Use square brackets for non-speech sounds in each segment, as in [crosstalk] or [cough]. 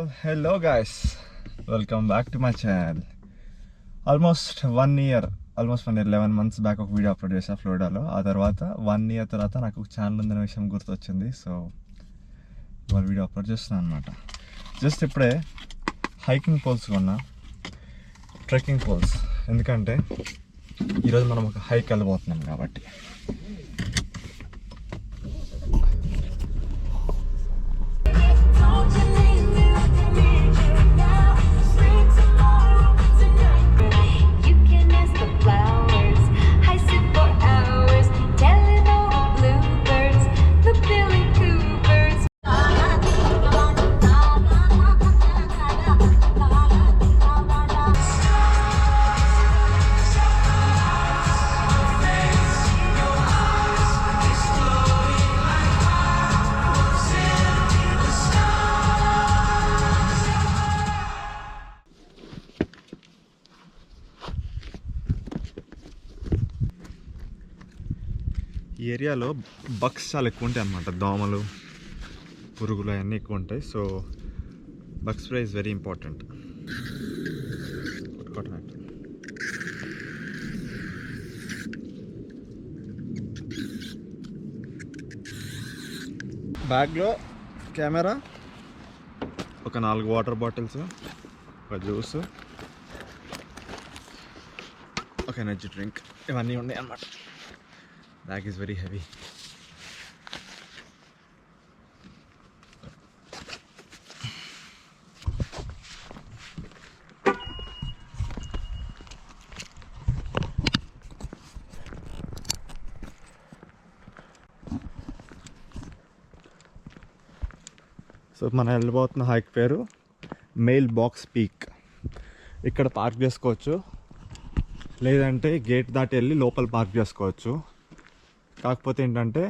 Hello guys welcome back to my channel almost one year almost one year eleven months back ఒక video upload చేశా ఫ్లోరిడాలో ఆ తర్వాత one year తర్వాత నాకు ఒక ఛానల్ ఉందనే విషయం గుర్తొచ్చింది. సో ఇవాళ వీడియో అప్లోడ్ చేస్తున్నాను అనమాట జస్ట్ ఇప్పుడే హైకింగ్ పోల్స్ కొన్నా. ట్రెక్కింగ్ పోల్స్ ఎందుకంటే ఈరోజు మనం ఒక హైక్ వెళ్ళబోతున్నాం కాబట్టి. ఏరియాలో బక్స్ చాలా ఎక్కువ ఉంటాయి అన్నమాట. దోమలు పురుగులు అవన్నీ ఎక్కువ ఉంటాయి so bug spray is very important బ్యాగ్లో కెమెరా? ఒక నాలుగు వాటర్ బాటిల్స్ ఒక జ్యూస్ ఒక ఎనర్జీ డ్రింక్ ఇవన్నీ ఉన్నాయి అన్నమాట. Bag is very heavy so మనం వెళ్ళబోతున్న హైక్ పేరు మెయిల్ బాక్స్ పీక్ ఇక్కడ పార్క్ చేసుకోవచ్చు. లేదంటే గేట్ దాటి వెళ్ళి లోపల పార్క్ చేసుకోవచ్చు. కాకపోతే ఏంటంటే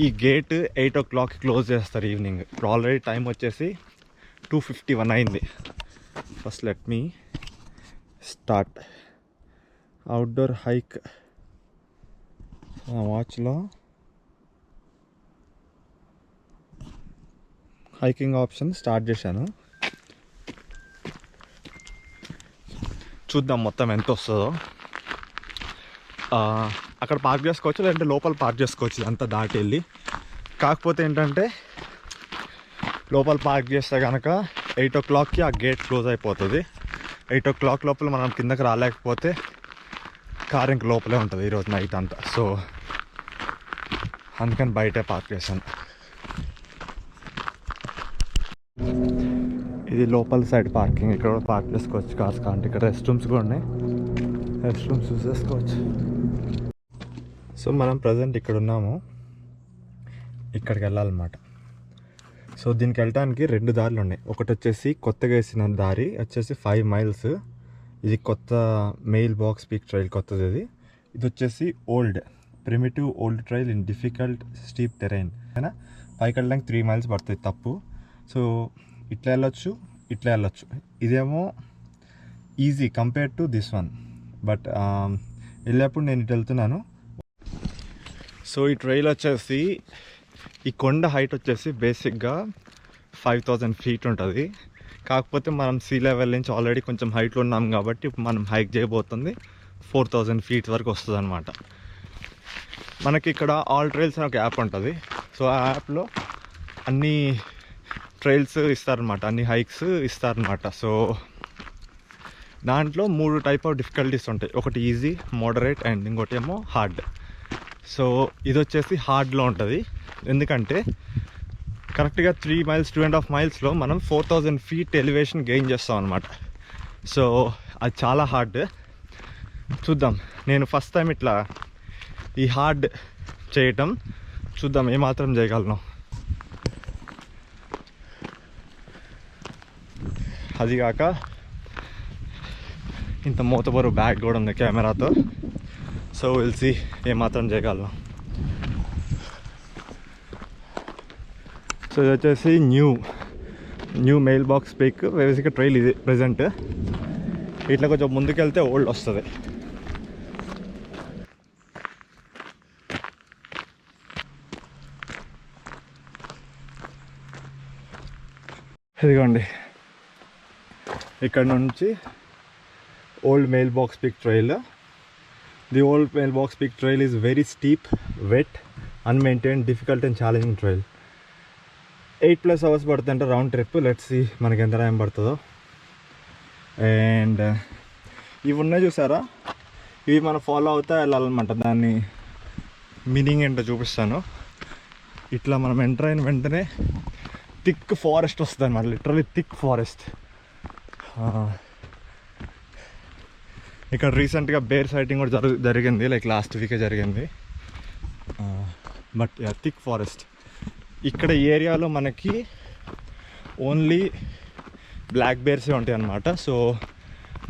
ఈ gate eight o'clock close చేస్తారు ఈవినింగ్ ఇప్పుడు ఆల్రెడీ టైం వచ్చేసి టూ ఫిఫ్టీ వన్ అయింది first let me start outdoor hike వాచ్లో hiking option start చేశాను. చూద్దాం మొత్తం ఎంత వస్తుందో. అక్కడ పార్క్ చేసుకోవచ్చు లేదంటే లోపల పార్క్ చేసుకోవచ్చు అంతా దాటి వెళ్ళి. కాకపోతే ఏంటంటే లోపల పార్క్ చేస్తే కనుక ఎయిట్ ఓ క్లాక్కి ఆ గేట్ క్లోజ్ అయిపోతుంది. ఎయిట్ ఓ క్లాక్ లోపల మనం కిందకి రాలేకపోతే కార్ ఇంక లోపలే ఉంటుంది ఈరోజు నైట్ అంతా. సో అందుకని బయటే పార్క్ చేశాను. ఇది లోపల సైడ్ పార్కింగ్ ఇక్కడ పార్క్ చేసుకోవచ్చు కార్స్ కాబట్టి ఇక్కడ రెస్ట్ రూమ్స్ కూడా ఉన్నాయి. రెస్ట్ రూమ్స్ యూస్ చేసుకోవచ్చు సో మనం ప్రజెంట్ ఇక్కడ ఉన్నాము ఇక్కడికి వెళ్ళాలన్నమాట సో దీనికి వెళ్ళడానికి రెండు దారులు ఉన్నాయి. ఒకటి వచ్చేసి కొత్తగా వేసిన దారి వచ్చేసి ఫైవ్ మైల్స్ ఇది కొత్త మెయిల్ బాక్స్ పీక్ ట్రైల్ కొత్తది ఇది ఇది వచ్చేసి old primitive old trail in difficult steep terrain అయినా పైకి వెళ్ళడానికి త్రీ మైల్స్ పడుతుంది తప్పు. సో ఇట్లా వెళ్ళొచ్చు ఇట్లా వెళ్ళొచ్చు. ఇదేమో easy compare to this one but వెళ్ళేప్పుడు నేను ఇటు వెళ్తున్నాను. సో ఈ ట్రైల్ వచ్చేసి ఈ కొండ హైట్ వచ్చేసి బేసిక్గా ఫైవ్ థౌజండ్ ఫీట్ ఉంటుంది. కాకపోతే మనం సీ లెవెల్ నుంచి ఆల్రెడీ కొంచెం హైట్లో ఉన్నాం కాబట్టి మనం హైక్ చేయబోతుంది. ఫోర్ థౌజండ్ ఫీట్ వరకు వస్తుంది అనమాట మనకి ఇక్కడ ఆల్ ట్రైల్స్ అని ఒక యాప్ ఉంటుంది. సో ఆ యాప్లో అన్ని ట్రైల్స్ ఇస్తారనమాట అన్ని హైక్స్ ఇస్తారనమాట సో దాంట్లో మూడు టైప్ ఆఫ్ డిఫికల్టీస్ ఉంటాయి. ఒకటి ఈజీ మోడరేట్ అండ్ ఇంకోటి ఏమో హార్డ్ సో ఇది వచ్చేసి హార్డ్లో ఉంటుంది. ఎందుకంటే కరెక్ట్గా three miles two and half మైల్స్లో మనం four thousand feet elevation gain చేస్తాం అనమాట సో అది చాలా హార్డ్. చూద్దాం. నేను ఫస్ట్ టైం ఇట్లా ఈ హార్డ్ చేయటం చూద్దాం ఏమాత్రం చేయగలను. అది కాక ఇంత మూతబరు బ్యాగ్ కూడా ఉంది కెమెరాతో. సో వెల్సి ఏమాత్రం చేయగలం సో ఇది వచ్చేసి new new Mailbox Peak basic trail ఇది ప్రజెంట్ ఇట్లా కొంచెం ముందుకెళ్తే ఓల్డ్ వస్తుంది. ఇదిగోండి. ఇక్కడ నుంచి old Mailbox Peak trail the old Mailbox Peak trail is very steep wet unmaintained difficult and challenging trail eight plus hours పడుతుంటే రౌండ్ ట్రిప్ లెట్స్ సి మనకి ఎంత టైం పడుతుందో. అండ్ uh, ఇవి ఉన్నాయి చూసారా? ఇవి మనం ఫాలో అవుతా వెళ్ళాలన్నమాట. దాన్ని మీనింగ్ ఏంటో చూపిస్తాను. ఇట్లా మనం ఎంటర్ అయిన వెంటనే థిక్ ఫారెస్ట్ వస్తుంది అనమాట లిటరలీ థిక్ ఫారెస్ట్ ఇక్కడ రీసెంట్గా బేర్ సైటింగ్ కూడా జరుగు జరిగింది లైక్ లాస్ట్ వీకే జరిగింది. బట్ థిక్ ఫారెస్ట్ ఇక్కడ ఈ ఏరియాలో మనకి ఓన్లీ బ్లాక్ బేర్సే ఉంటాయి అన్నమాట. So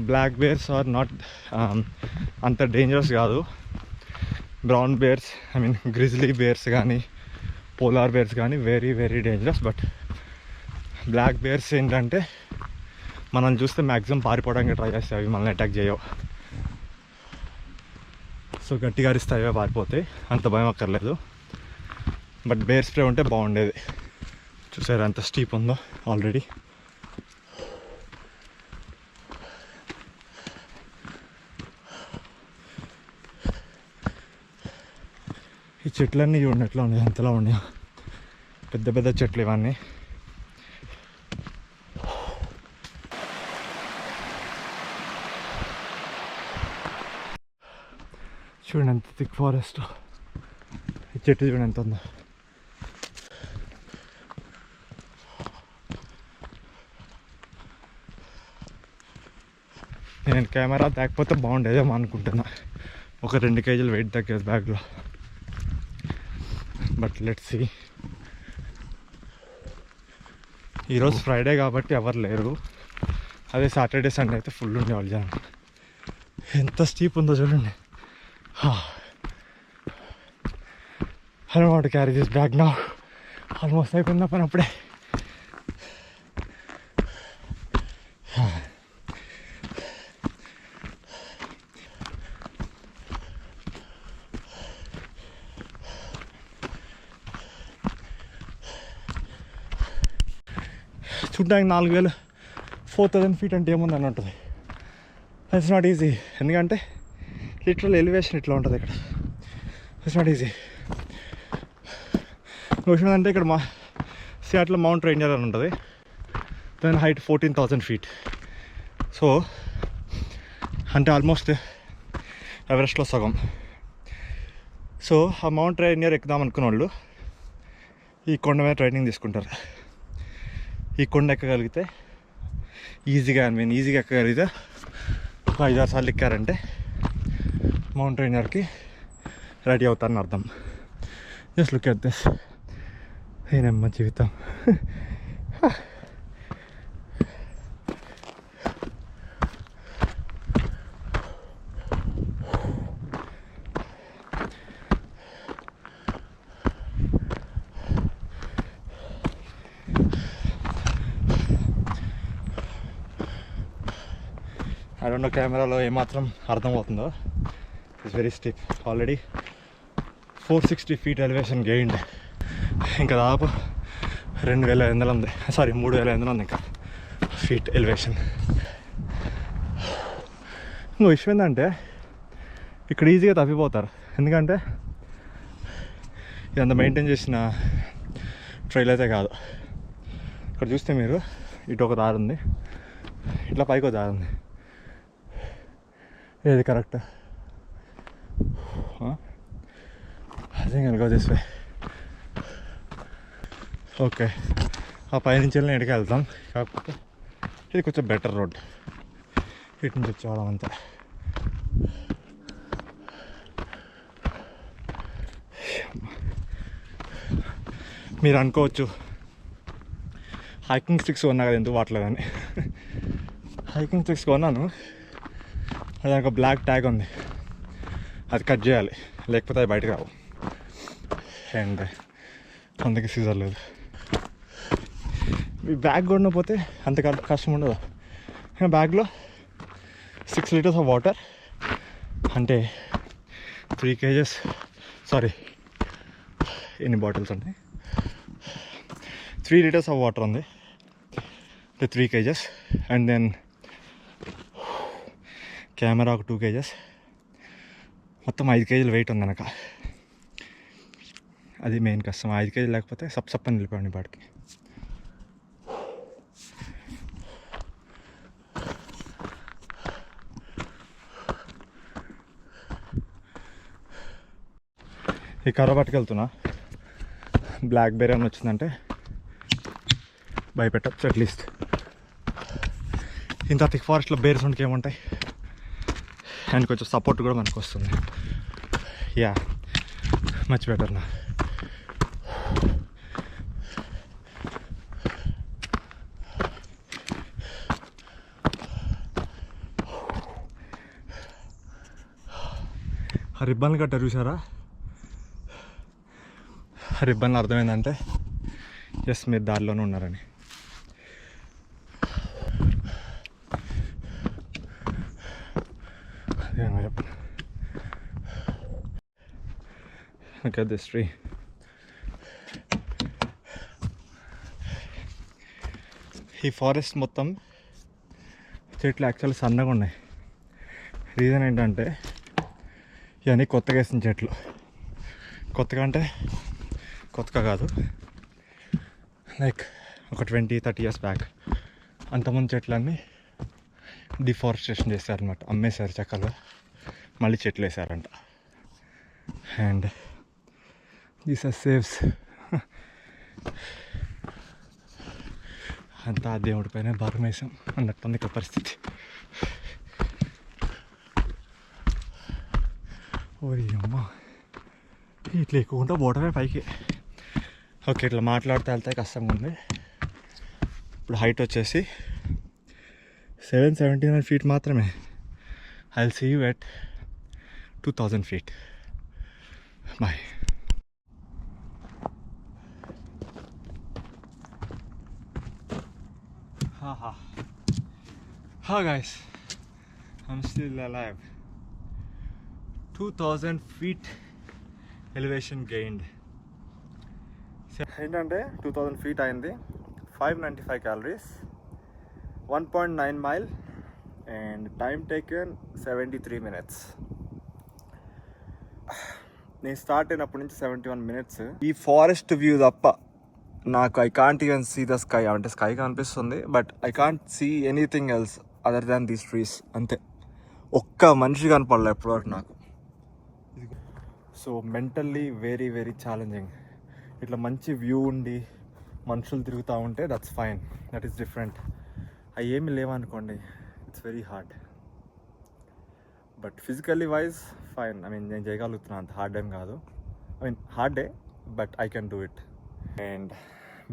black bears are not అంత డేంజరస్ కాదు. Brown bears I mean grizzly bears కానీ పోలార్ బేర్స్ కానీ very very dangerous but black bears ఏంటంటే మనం చూస్తే మ్యాక్సిమం పారిపోవడానికి ట్రై చేస్తాయి అవి మనల్ని అటాక్ చేయవు. సో గట్టిగా అరిస్తాయి అవే పారిపోతాయి అంత భయం అక్కర్లేదు. బట్ బేర్ స్ప్రే ఉంటే బాగుండేది. చూసారు ఎంత స్టీప్ ఉందో ఆల్రెడీ ఈ చెట్లన్నీ చూడండి ఎట్లా ఉన్నాయి ఎంతలా ఉన్నాయో? పెద్ద పెద్ద చెట్లు ఇవన్నీ. చూడండి ఎంత థిక్ ఫారెస్ట్ ఈ చెట్టు చూడండి ఎంత ఉందో నేను కెమెరా తేకపోతే బాగుండేదేమో అనుకుంటున్నా ఒక రెండు కేజీలు వెయిట్ తగ్గేది బ్యాగ్లో బట్ లెట్స్ ఈరోజు ఫ్రైడే కాబట్టి ఎవరు లేరు. అదే సాటర్డే సండే అయితే ఫుల్ ఉండేవాళ్ళు జనం. ఎంత స్టీప్ ఉందో చూడండి. I want carry this bag నా ఆల్మోస్ట్ అయిపోయిందా పని అప్పుడే చూడ్డానికి నాలుగు వేలు ఫోర్ థౌజండ్ ఫీట్ అంటే ఏముంది అని ఉంటుంది ఇట్స్ నాట్ ఈజీ ఎందుకంటే లిటరల్ ఎలివేషన్ ఇట్లా ఉంటుంది ఇక్కడ. ఇట్స్ నాట్ ఈజీ విషయం అంటే ఇక్కడ మా సియాట్లో మౌంట్ రేంజర్ అని ఉంటుంది. దాని height fourteen thousand feet so అంటే ఆల్మోస్ట్ ఎవరెస్ట్లో సగం. సో ఆ మౌంట్ రేంజర్ ఎక్కుదాం అనుకున్న వాళ్ళు ఈ కొండ మీద ట్రైనింగ్ తీసుకుంటారు. ఈ కొండ ఎక్కగలిగితే ఈజీగా ఐ మీన్ ఈజీగా ఎక్కగలిగితే ఒక ఐదారు సార్లు ఎక్కారంటే మౌంట్ రేంజర్కి రెడీ అవుతారని అర్థం. జస్ట్ లుక్ ఎట్ దిస్ ఏనమ్మ జీవితం. ఐ డోంట్ నో కెమెరాలో ఏమాత్రం అర్థమవుతుందో it's very steep already four sixty feet elevation gained ఇంకా దాదాపు రెండు వేల ఐదు వందలు ఉంది. సారీ మూడు వేల ఐదు వందలు ఉంది ఇంకా ఫీట్ ఎలివేషన్ ఇంకో విషయం ఏంటంటే ఇక్కడ ఈజీగా తప్పిపోతారు. ఎందుకంటే ఇదంతా మెయింటైన్ చేసిన ట్రైల్ అయితే కాదు. ఇక్కడ చూస్తే మీరు ఇటు ఒక దారి ఉంది. ఇట్లా పైకి ఒక దారి ఉంది. ఏది correct Huh? I think I'll go this way. Okay ఆ పైనుంచి వెళ్ళి ఇటుకి వెళ్తాం. కాకపోతే ఇది కొంచెం బెటర్ రోడ్ ఇటు నుంచి వచ్చేవాళ్ళం అంతా మీరు అనుకోవచ్చు. హైకింగ్ స్టిక్స్ కొన్నా కదా ఎందుకు వాడలేదని హైకింగ్ స్టిక్స్ కొన్నాను. అది ఒక బ్లాక్ ట్యాగ్ ఉంది. అది కట్ చేయాలి. లేకపోతే అది బయటకు రావు. అండ్ అందుకే సీజర్ లేదు. మీ బ్యాగ్ కొనకపోతే అంత కష్టం ఉండదు. బ్యాగ్లో సిక్స్ లీటర్స్ ఆఫ్ వాటర్ అంటే త్రీ కేజెస్ సారీ ఎన్ని బాటిల్స్ ఉన్నాయి త్రీ లీటర్స్ ఆఫ్ వాటర్ ఉంది. The three kgs and then camera ఒక టూ కేజెస్ మొత్తం ఐదు కేజీలు వెయిట్ ఉందనక అది మెయిన్ కష్టం ఐదు కేజీలు లేకపోతే సప్ సప్ అని వెళ్ళిపోయాడు పాటికి ఈ కర్ర పట్టుకెళ్తున్నా. బ్లాక్ బెర్రీ అని వచ్చిందంటే భయపెట్టచ్చు అట్లీస్ట్ ఇంత థిక్ ఫారెస్ట్లో బేర్స్ ఉంటే ఏముంటాయి అండ్ కొంచెం సపోర్ట్ కూడా మనకు వస్తుంది. యా మచ్ బెటర్ నా ఆ రిబ్బన్లు కట్టారు చూసారా? ఆ రిబ్బన్లు అర్థమైందంటే ఎస్ మీరు దారిలోనే ఉన్నారని. Look at this tree. ఈ ఫారెస్ట్ మొత్తం చెట్లు యాక్చువల్లీ సన్నగా ఉన్నాయి. రీజన్ ఏంటంటే ఇవన్నీ కొత్తగా వేసిన చెట్లు. కొత్తగా అంటే కొత్తగా కాదు. లైక్ ఒక ట్వంటీ థర్టీ ఇయర్స్ బ్యాక్ అంతమంది చెట్లన్నీ డిఫారెస్టేషన్ చేశారనమాట అమ్మేశారు చక్కగా. మళ్ళీ చెట్లు వేసారంట అండ్ దిస్ ఆర్ సేవ్స్ అంతా ఆ దేవుడి పైన భారం వేసాం అన్నట్టుంది ఇక్కడ పరిస్థితి. ఓరి అమ్మ. ఇట్లా ఎక్కువ పోవటమే పైకి. ఓకే ఇట్లా మాట్లాడితే వెళ్తే కష్టంగా ఉంది. ఇప్పుడు హైట్ వచ్చేసి సెవెన్ సెవెంటీ నైన్ ఫీట్ మాత్రమే. I see you at two thousand feet bye Haha. Hi guys, I'm still alive. 2000 feet elevation gained. ఏంటంటే టూ థౌజండ్ ఫీట్ అయింది five ninety five calories one point nine mile and time taken seventy three minutes నేను start అయినప్పటి నుంచి seventy one minutes ఈ forest view తప్ప నాకు I can't even see the sky అంటే sky కనిపిస్తుంది but I can't see anything else other than these trees అంతే. ఒక్క మనిషి కనపడలే ఇప్పటివరకు నాకు. So mentally very very challenging ఇట్లా మంచి వ్యూ ఉండి మనుషులు తిరుగుతూ ఉంటే that's fine that is different అవి ఏమి లేవనుకోండి it's very hard but physically wise fine I mean నేను చేయగలుగుతున్నాను అంత హార్డ్ ఏం కాదు. I mean hard day but I can do it and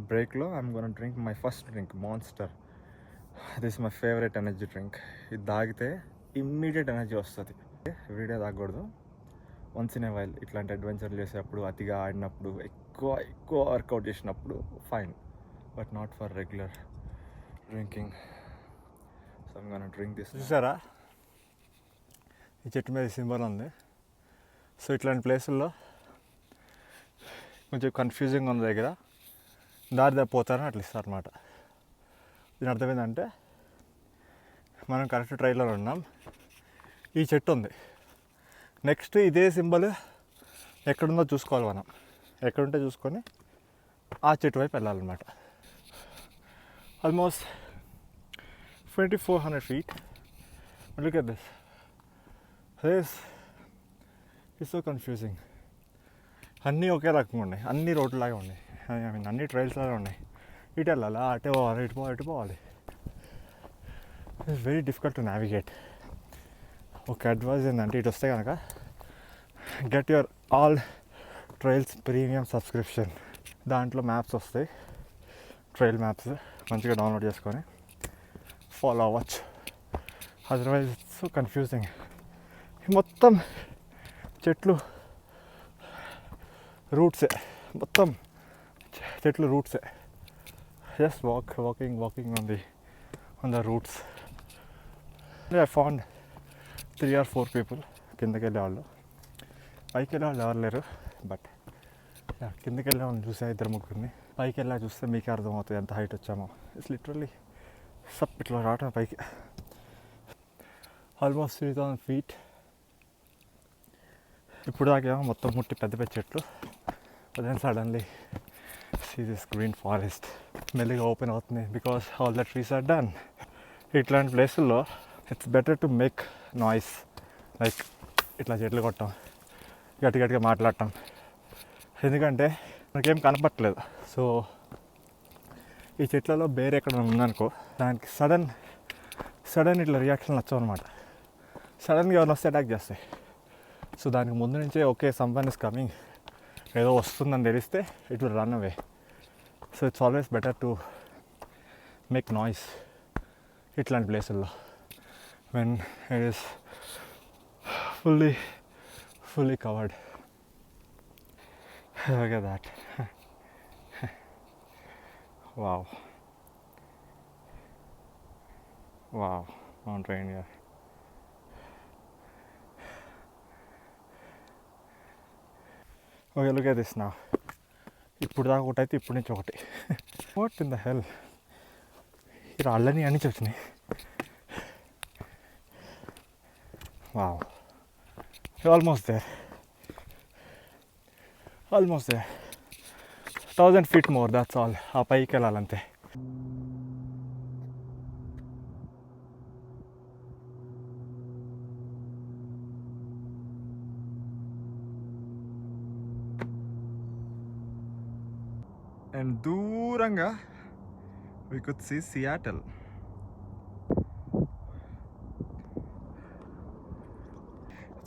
బ్రేక్లో I'm gonna drink my first drink Monster this my favourite energy drink ఇది తాగితే immediate energy వస్తుంది. Everyday తాగకూడదు. Once in a while ఇట్లాంటి అడ్వెంచర్లు చేసేటప్పుడు అతిగా ఆడినప్పుడు ఎక్కువ ఎక్కువ వర్కౌట్ చేసినప్పుడు fine but not for regular drinking so gonna drink this చూసారా? ఈ చెట్టు మీద సింబల్ ఉంది. సో ఇట్లాంటి ప్లేసుల్లో కొంచెం కన్ఫ్యూజింగ్ ఉన్న దగ్గర. దారి తప్పిపోతారని అట్లా ఇస్తారు అనమాట దీని అర్థం ఏంటంటే మనం కరెక్ట్ ట్రైల్లో ఉన్నాం. ఈ చెట్టు ఉంది. నెక్స్ట్ ఇదే సింబల్ ఎక్కడుందో చూసుకోవాలి మనం. ఎక్కడుంటే చూసుకొని ఆ చెట్టు వైపు వెళ్ళాలన్నమాట. Almost twenty four hundred feet look at this this it's so confusing అన్నీ ఒకే రకంగా ఉన్నాయి. అన్ని రోడ్లాగా ఉన్నాయి. ఐ మీన్ అన్ని ట్రైల్స్ లాగా ఉన్నాయి. ఇటు వెళ్ళాలా అటే పోవాలి? ఇటు పోవాలి ఇటు పోవాలి? It's very difficult to navigate ఒక అడ్వైజ్ ఏంటంటే ఇటు వస్తే కనుక get your AllTrails premium subscription దాంట్లో మ్యాప్స్ వస్తాయి. ట్రైల్ మ్యాప్స్ మంచిగా డౌన్లోడ్ చేసుకొని ఫాలో అవ్వచ్చు. అదర్వైజ్ సో కన్ఫ్యూజింగ్ మొత్తం చెట్లు రూట్సే మొత్తం చెట్లు రూట్సే just walk walking walking on the on the roots I found three or four people కిందకి వెళ్ళేవాళ్ళు పైకి వెళ్ళేవాళ్ళు ఎవరు లేరు బట్ కిందకి వెళ్ళే వాళ్ళని చూసా ఇద్దరు ముగ్గురిని పైకి వెళ్ళా చూస్తే మీకే అర్థమవుతుంది ఎంత హైట్ వచ్చామో ఇట్స్ లిటరల్లీ సప్ ఇట్లా రావటం పైకి ఆల్మోస్ట్ త్రీ థౌసండ్ ఫీట్ ఇప్పుడు దాకా మొత్తం ముట్టి పెద్ద పెద్ద చెట్లు. Then suddenly see this green forest మెల్లిగా ఓపెన్ అవుతుంది because all the trees are done ఇట్లాంటి ప్లేసుల్లో it's better to make noise like ఇట్లా చెట్లు కొట్టడం గట్టి గట్టిగా మాట్లాడటం. ఎందుకంటే మనకేం కనపట్లేదు సో ఈ చెట్లలో బేర్ ఎక్కడ ఉందనుకో దానికి సడన్ సడన్ ఇట్లా రియాక్షన్ వచ్చావు అనమాట సడన్గా ఎవరిని వస్తే అటాక్ చేస్తాయి. సో దానికి ముందు నుంచే ఓకే సంవన్ ఇస్ కమింగ్ ఏదో వస్తుందని తెలిస్తే it will run away so it's always better to make noise ఇట్లాంటి ప్లేసుల్లో when it is fully fully covered Look at that. wow. Wow. ట్రైన్ Rainier. ఓకే లుక్ at ఇప్పుడు దాకా ఒకటి అయితే ఇప్పటి నుంచి ఒకటి. వాట్ ఇన్ ద హెల్ ఈ రాళ్ళని అని వచ్చినాయి wow almost there almost there thousand feet more that's all ఆ పైకి వెళ్ళాలంతే అండ్ దూరంగా we could see Seattle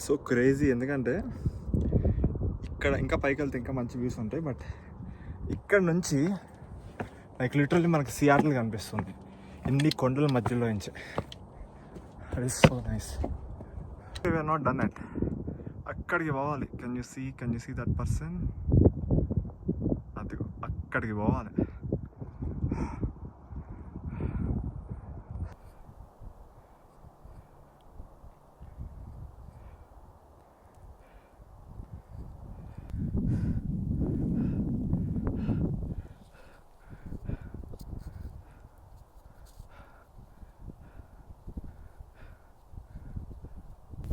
so crazy ఎందుకంటే ఇక్కడ ఇంకా పైకి వెళ్తే ఇంకా మంచి వ్యూస్ ఉంటాయి బట్ ఇక్కడ నుంచి లైక్ లిటరల్లీ మనకి సియాటల్ కనిపిస్తుంది. ఇన్ని కొండల మధ్యలో నుంచి. అది so nice we're not done yet అక్కడికి పోవాలి. Can you see can you see that person అక్కడికి పోవాలి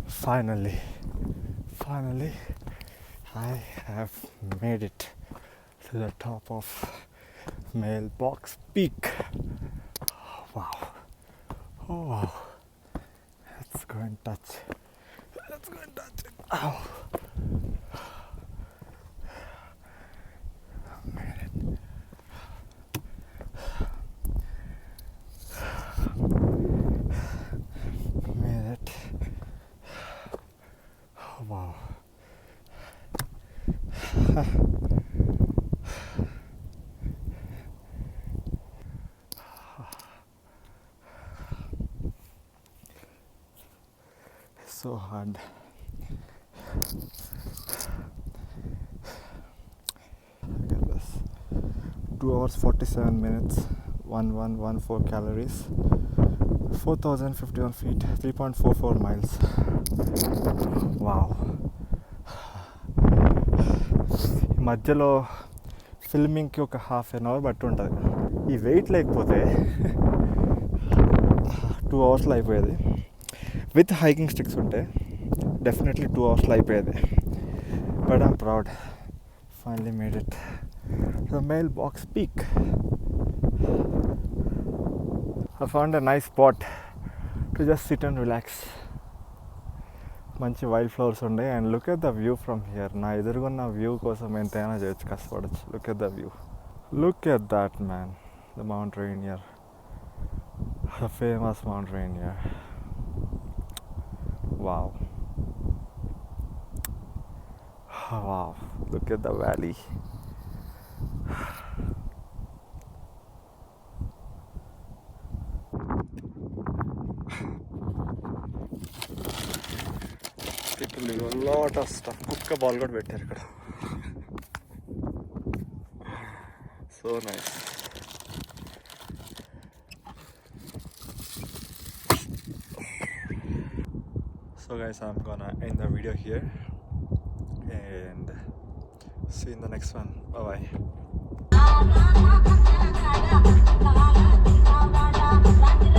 finally finally i have made it to the top of mailbox peak. Wow. Oh wow let's go and touch. Let's go and touch. It Ow. So hard. Look at this. 2 hours 47 minutes, 1114 calories, 4051 feet, 3.44 miles. Wow ఈ [sighs] మధ్యలో ఫిల్మింగ్కి ఒక half an hour బట్టి ఉంటుంది ఈ wait లేకపోతే [laughs] two అవర్స్లో అయిపోయేది విత్ హైకింగ్ స్టిక్స్ ఉంటే డెఫినెట్లీ టూ అవర్స్లో అయిపోయేది. But I'm proud finally made it the Mailbox Peak I found a nice spot to just sit and relax మంచి వైల్డ్ ఫ్లవర్స్ ఉండే. And look at the view from here నా ఎదురుగున్న view కోసం ఎంతైనా చేయొచ్చు కష్టపడచ్చు. Look at the view look at that man the Mount Rainier the famous Mount Rainier Wow. Wow, look at the valley. People do a lot of stuff. Kukka ball got better. so nice. so guys i'm gonna end the video here. And see you in the next one. Bye bye.